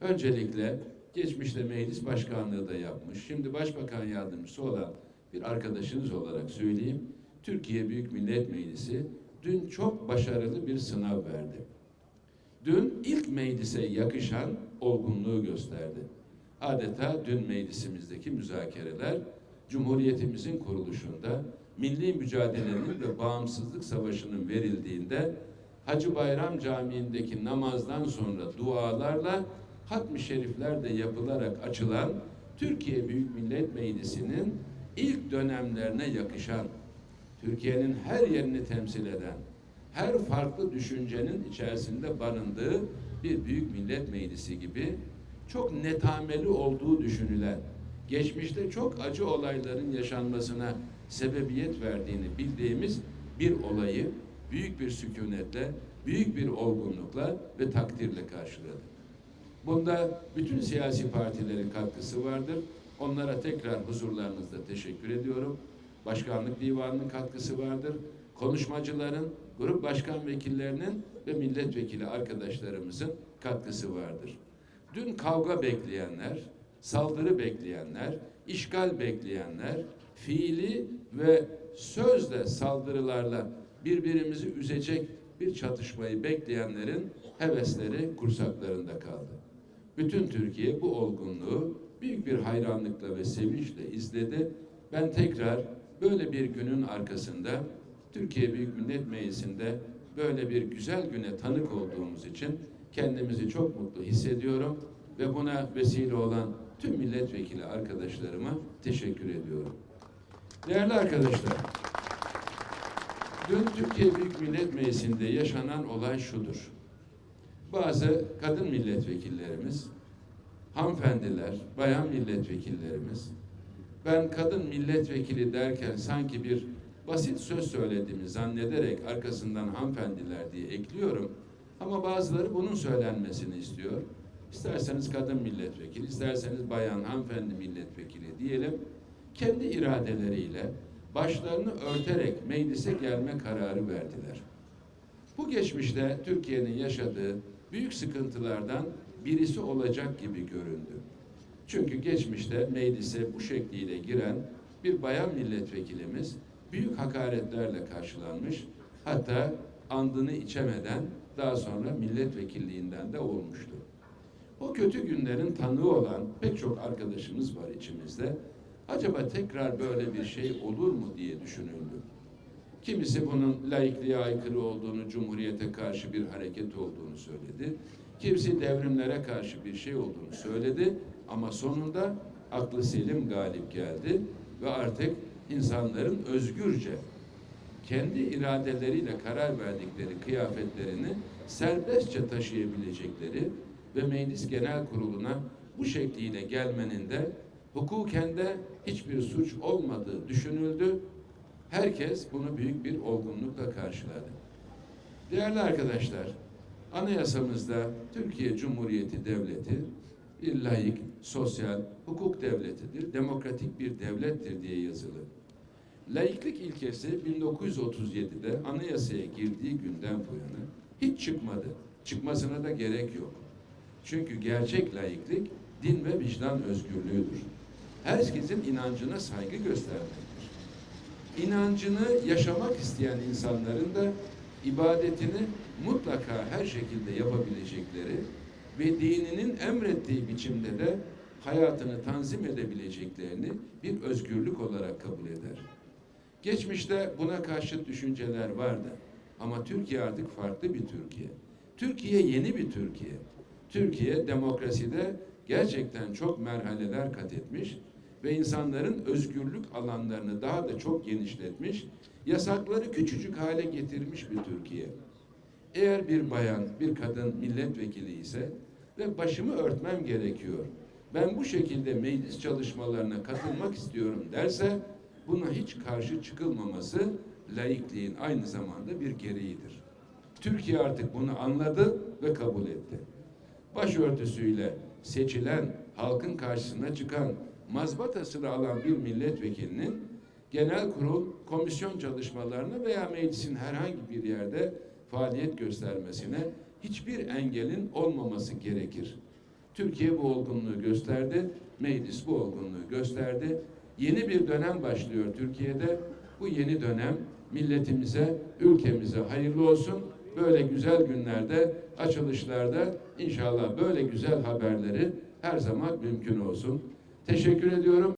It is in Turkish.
Öncelikle geçmişte meclis başkanlığı da yapmış. Şimdi başbakan yardımcısı olan bir arkadaşınız olarak söyleyeyim. Türkiye Büyük Millet Meclisi dün çok başarılı bir sınav verdi. Dün ilk meclise yakışan olgunluğu gösterdi. Adeta dün meclisimizdeki müzakereler Cumhuriyetimizin kuruluşunda milli mücadelenin ve bağımsızlık savaşının verildiğinde Hacı Bayram Camii'ndeki namazdan sonra dualarla hatmi şerifler de yapılarak açılan Türkiye Büyük Millet Meclisi'nin ilk dönemlerine yakışan, Türkiye'nin her yerini temsil eden, her farklı düşüncenin içerisinde barındığı bir Büyük Millet Meclisi gibi çok netameli olduğu düşünülen, geçmişte çok acı olayların yaşanmasına sebebiyet verdiğini bildiğimiz bir olayı büyük bir sükunetle, büyük bir olgunlukla ve takdirle karşıladı. Bunda bütün siyasi partilerin katkısı vardır. Onlara tekrar huzurlarınızda teşekkür ediyorum. Başkanlık Divanı'nın katkısı vardır. Konuşmacıların, grup başkan vekillerinin ve milletvekili arkadaşlarımızın katkısı vardır. Dün kavga bekleyenler, saldırı bekleyenler, işgal bekleyenler, fiili ve sözle saldırılarla birbirimizi üzecek bir çatışmayı bekleyenlerin hevesleri kursaklarında kaldı. Bütün Türkiye bu olgunluğu büyük bir hayranlıkla ve sevinçle izledi. Ben tekrar böyle bir günün arkasında Türkiye Büyük Millet Meclisi'nde böyle bir güzel güne tanık olduğumuz için kendimizi çok mutlu hissediyorum ve buna vesile olan tüm milletvekili arkadaşlarıma teşekkür ediyorum. Değerli arkadaşlar, dün Türkiye Büyük Millet Meclisi'nde yaşanan olay şudur. Bazı kadın milletvekillerimiz, hanımefendiler, bayan milletvekillerimiz, ben kadın milletvekili derken sanki bir basit söz söylediğimi zannederek arkasından hanımefendiler diye ekliyorum. Ama bazıları bunun söylenmesini istiyor. İsterseniz kadın milletvekili, isterseniz bayan, hanımefendi milletvekili diyelim. Kendi iradeleriyle başlarını örterek meclise gelme kararı verdiler. Bu geçmişte Türkiye'nin yaşadığı büyük sıkıntılardan birisi olacak gibi göründü. Çünkü geçmişte meclise bu şekliyle giren bir bayan milletvekilimiz büyük hakaretlerle karşılanmış. Hatta andını içemeden daha sonra milletvekilliğinden de olmuştu. O kötü günlerin tanığı olan pek çok arkadaşımız var içimizde. Acaba tekrar böyle bir şey olur mu diye düşünüldü. Kimisi bunun laikliğe aykırı olduğunu, cumhuriyete karşı bir hareket olduğunu söyledi. Kimisi devrimlere karşı bir şey olduğunu söyledi. Ama sonunda aklı selim galip geldi ve artık insanların özgürce kendi iradeleriyle karar verdikleri kıyafetlerini serbestçe taşıyabilecekleri ve Meclis Genel Kurulu'na bu şekliyle gelmenin de hukuken de hiçbir suç olmadığı düşünüldü. Herkes bunu büyük bir olgunlukla karşıladı. Değerli arkadaşlar, anayasamızda Türkiye Cumhuriyeti Devleti bir layık, sosyal, hukuk devletidir, demokratik bir devlettir diye yazılı. Laiklik ilkesi 1937'de anayasaya girdiği günden bu yana hiç çıkmadı. Çıkmasına da gerek yok. Çünkü gerçek laiklik din ve vicdan özgürlüğüdür. Herkesin inancına saygı göstermektir. İnancını yaşamak isteyen insanların da ibadetini mutlaka her şekilde yapabilecekleri ve dininin emrettiği biçimde de hayatını tanzim edebileceklerini bir özgürlük olarak kabul eder. Geçmişte buna karşı düşünceler vardı. Ama Türkiye artık farklı bir Türkiye. Türkiye yeni bir Türkiye. Türkiye demokraside gerçekten çok merhaleler kat etmiş ve insanların özgürlük alanlarını daha da çok genişletmiş, yasakları küçücük hale getirmiş bir Türkiye. Eğer bir bayan, bir kadın milletvekili ise ve başımı örtmem gerekiyor. Ben bu şekilde meclis çalışmalarına katılmak istiyorum derse buna hiç karşı çıkılmaması laikliğin aynı zamanda bir gereğidir. Türkiye artık bunu anladı ve kabul etti. Başörtüsüyle seçilen, halkın karşısına çıkan, mazbatasını alan bir milletvekilinin genel kurul komisyon çalışmalarına veya meclisin herhangi bir yerde faaliyet göstermesine hiçbir engelin olmaması gerekir. Türkiye bu olgunluğu gösterdi. Meclis bu olgunluğu gösterdi. Yeni bir dönem başlıyor Türkiye'de. Bu yeni dönem milletimize, ülkemize hayırlı olsun. Böyle güzel günlerde, açılışlarda inşallah böyle güzel haberleri her zaman mümkün olsun. Teşekkür ediyorum.